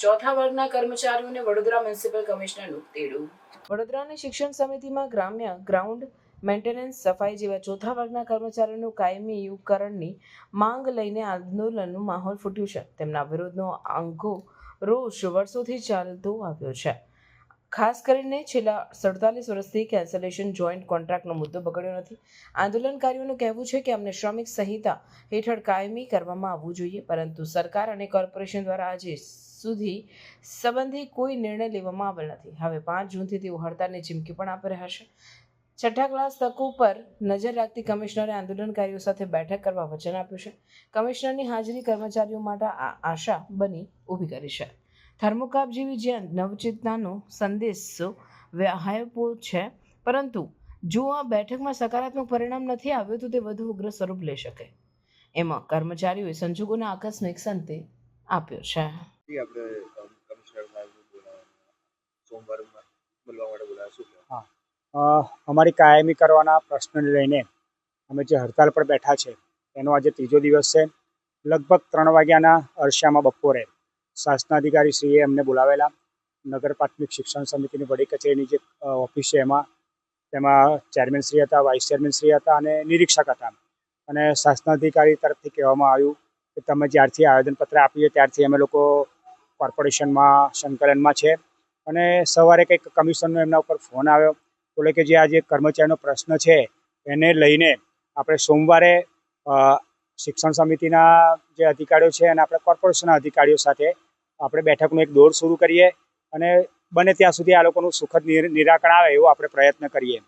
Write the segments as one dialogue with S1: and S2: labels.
S1: ચોથા વર્ગના કર્મચારીઓને વડોદરા મ્યુનિસિપલ કમિશનરનું તેડું. વડોદરાની શિક્ષણ સમિતિમાં ગ્રામ્ય ગ્રાઉન્ડ મેન્ટેનન્સ સફાઈ જેવા ચોથા વર્ગના કર્મચારીઓનું કાયમી યુગકરણની માંગ લઈને આંદોલનનું માહોલ ફૂટ્યું છે. તેમના વિરોધનો આંગો રોષ વર્ષોથી ચાલતો આવ્યો છે. ખાસ કરીને છેલ્લા સડતાલીસ વર્ષથી કેન્સલેશન જોઈન્ટ કોન્ટ્રાક્ટનો મુદ્દો બગડ્યો નથી. આંદોલનકારીઓનું કહેવું છે કે અમને શ્રમિક સંહિતા હેઠળ કાયમી કરવામાં આવવું જોઈએ, પરંતુ સરકાર અને કોર્પોરેશન દ્વારા આજે સુધી સંબંધી કોઈ નિર્ણય લેવામાં આવેલ નથી. હવે પાંચ જૂનથી તેઓ હડતાલની ચીમકી પણ આપી રહ્યા છે. છઠ્ઠા ક્લાસ તક ઉપર નજર રાખતી કમિશનરે આંદોલનકારીઓ સાથે બેઠક કરવા વચન આપ્યું છે. કમિશનરની હાજરી કર્મચારીઓ માટે આ આશા બની ઊભી કરી છે. થર્મોકાપ જેવી જે નવચેતનાનો સંદેશ વ્યાહાયપો છે. પરંતુ જો આ બેઠકમાં સકારાત્મક પરિણામ નથી આવ્યું તો તે વધુ ઉગ્ર સ્વરૂપ લઈ શકે. એમાં કર્મચારીઓએ સંજોગોના આકસ્મિક સંતે આપ્યો છે.
S2: અમારી કાયમી કરવાના પ્રશ્નને લઈને અમે જે હડતાલ પર બેઠા છે એનો આજે ત્રીજો દિવસ છે. લગભગ ત્રણ વાગ્યાના અરસામાં બપોરે શાસનાધિકારી શ્રીએ અમને બોલાવેલા. નગર પ્રાથમિક શિક્ષણ સમિતિની વડી કચેરીની જે ઓફિસ છે એમાં, તેમાં ચેરમેન શ્રી હતા, વાઇસ ચેરમેન શ્રી હતા અને નિરીક્ષક હતા. અને શાસનાધિકારી તરફથી કહેવામાં આવ્યું કે તમે જ્યારથી આવેદનપત્ર આપ્યું ત્યારથી અમે લોકો કોર્પોરેશનમાં, સંકલનમાં છે. અને સવારે કંઈક કમિશનનો એમના ઉપર ફોન આવ્યો. બોલે કે જે આ જે કર્મચારીનો પ્રશ્ન છે, એને લઈને આપણે સોમવારે શિક્ષણ સમિતિના જે અધિકારીઓ છે અને આપણે કોર્પોરેશનના અધિકારીઓ સાથે આપણે બેઠકનું એક દોર શરૂ કરીએ અને બને ત્યાં સુધી આ લોકોનું સુખદ નિર- નિરાકરણ આવે એવો આપણે પ્રયત્ન કરીએ.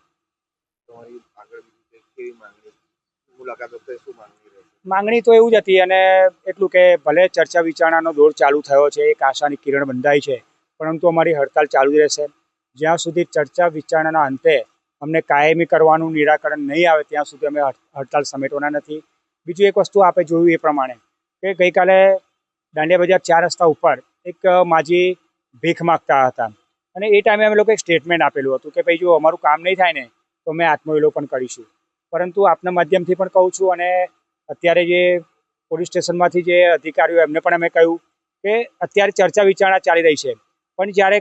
S3: માંગણી શું માંગણી
S2: તો એવું જ હતી અને એટલું કે ભલે ચર્ચા વિચારણાનો દોર ચાલુ થયો છે એક આશાની કિરણ બંધાઈ છે પરંતુ અમારી હડતાલ ચાલુ જ રહેશે. જ્યાં સુધી ચર્ચા વિચારણાના અંતે અમને કાયમી કરવાનું નિરાકરણ નહીં આવે ત્યાં સુધી અમે હડ- હડતાલ સમેટવાના નથી. બીજું એક વસ્તુ આપણે જોયું એ પ્રમાણે કે ગઈકાલે દાંડિયા બજાર ચાર રસ્તા ઉપર એક માજી ભીખ માગતા હતા. અને એ ટાઈમે અમે લોકો એક સ્ટેટમેન્ટ આપેલું હતું કે, ભાઈ જો અમારું કામ નહીં થાય ને, તો અમે આત્મવિલોપન કરીશું. પરંતુ આપના માધ્યમથી પણ કહું છું અને અત્યારે જે પોલીસ સ્ટેશનમાંથી જે અધિકારીઓ, એમને પણ અમે કહ્યું કે, અત્યારે ચર્ચા વિચારણા ચાલી રહી છે. પણ જ્યારે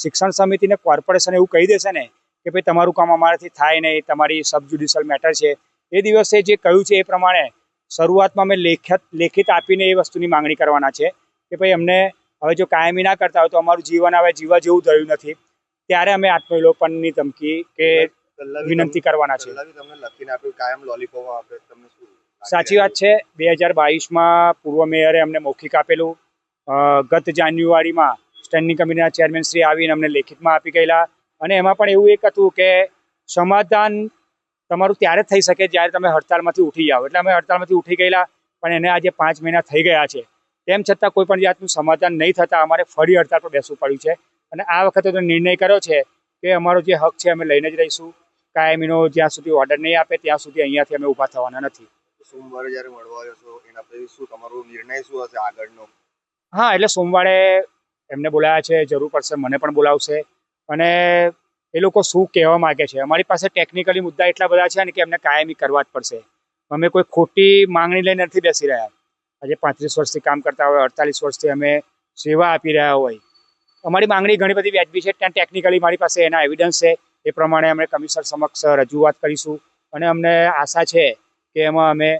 S2: શિક્ષણ સમિતિને કોર્પોરેશન એવું કહી દેશે ને કે, ભાઈ, તમારું કામ અમારાથી થાય નહીં, તમારી સબ જ્યુડિશિયલ મેટર છે. એ દિવસે જે કહ્યું છે એ પ્રમાણે શરૂઆતમાં અમે લેખિત લેખિત આપીને એ વસ્તુની માંગણી કરવાના છે. કે ભાઈ અમને હવે જો કાયમી ના કરતા હોય તો અમારું જીવન હવે જીવવા જેવું થયું નથી. ત્યારે અમે આત્મવિલોપનની ધમકી કે વિનંતી કરવાના છે. સાચી વાત છે. બે હજાર બાવીસમાં પૂર્વ મેયરે અમને મૌખિક આપેલું. ગત જાન્યુઆરીમાં સ્ટેન્ડિંગ કમિટીના ચેરમેન શ્રી આવીને અમને લેખિતમાં આપી ગયેલા. અને એમાં પણ એવું એક હતું કે સમાધાન તમારું ત્યારે થઈ શકે જ્યારે તમે હડતાલમાંથી ઉઠી જાઓ. એટલે અમે હડતાલમાંથી ઉઠી ગયેલા પણ એને આજે પાંચ મહિના થઈ ગયા છે. તેમ છતાં કોઈ પણ જાતનું સમાધાન નહીં થતાં અમારે ફરી હડતાળ પર બેસવું પડ્યું છે. અને આ વખતે તો નિર્ણય કર્યો છે કે અમારો જે હક છે અમે લઈને જ રહીશું. કાયમીનો જ્યાં સુધી ઓર્ડર નહીં આપે ત્યાં સુધી અહીંયાથી અમે ઊભા થવાના નથી.
S3: સોમવારે જ્યારે મળવા આવ્યો છો એના પછી શું તમારો નિર્ણય શું હશે આગળનો?
S2: હા એટલે સોમવારે એમને બોલાયા છે જરૂર પડશે મને પણ બોલાવશે. અને એ લોકો શું કહેવા માંગે છે? અમારી પાસે ટેકનિકલી મુદ્દા એટલા બધા છે ને કે એમને કાયમી કરવા જ પડશે. અમે કોઈ ખોટી માંગણી લઈને નથી બેસી રહ્યા. આજે પાંત્રીસ વર્ષથી કામ કરતા હોય અડતાલીસ વર્ષથી અમે સેવા આપી રહ્યા હોય. અમારી માંગણી ઘણી બધી વ્યાજબી છે ત્યાં ટેકનિકલી મારી પાસે એના એવિડન્સ છે. એ પ્રમાણે અમે કમિશનર સમક્ષ રજૂઆત કરીશું અને અમને આશા છે કે એમાં અમે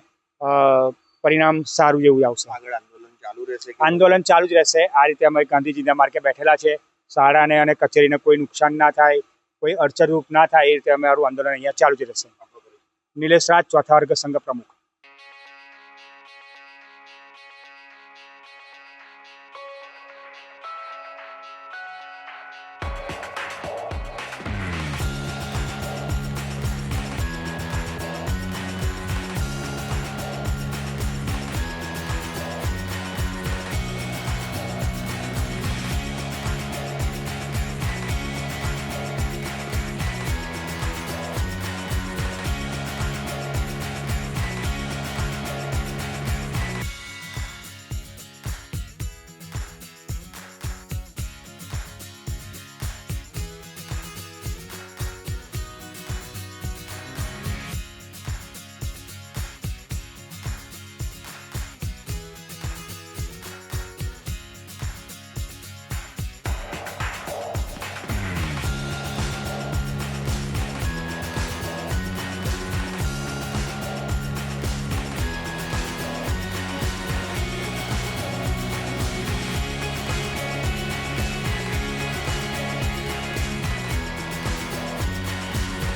S2: પરિણામ સારું જેવું આવશે.
S3: આગળ આંદોલન ચાલુ રહેશે
S2: આંદોલન ચાલુ જ રહેશે. આ રીતે અમે ગાંધીજીના માર્ગે બેઠેલા છે. શાળાને અને કચેરીને કોઈ નુકસાન ના થાય કોઈ અડચણરૂપ ના થાય એ રીતે અમારું આંદોલન અહીંયા ચાલુ જ રહેશે. નિલેશ રાજ ચોથા વર્ગ સંઘ પ્રમુખ.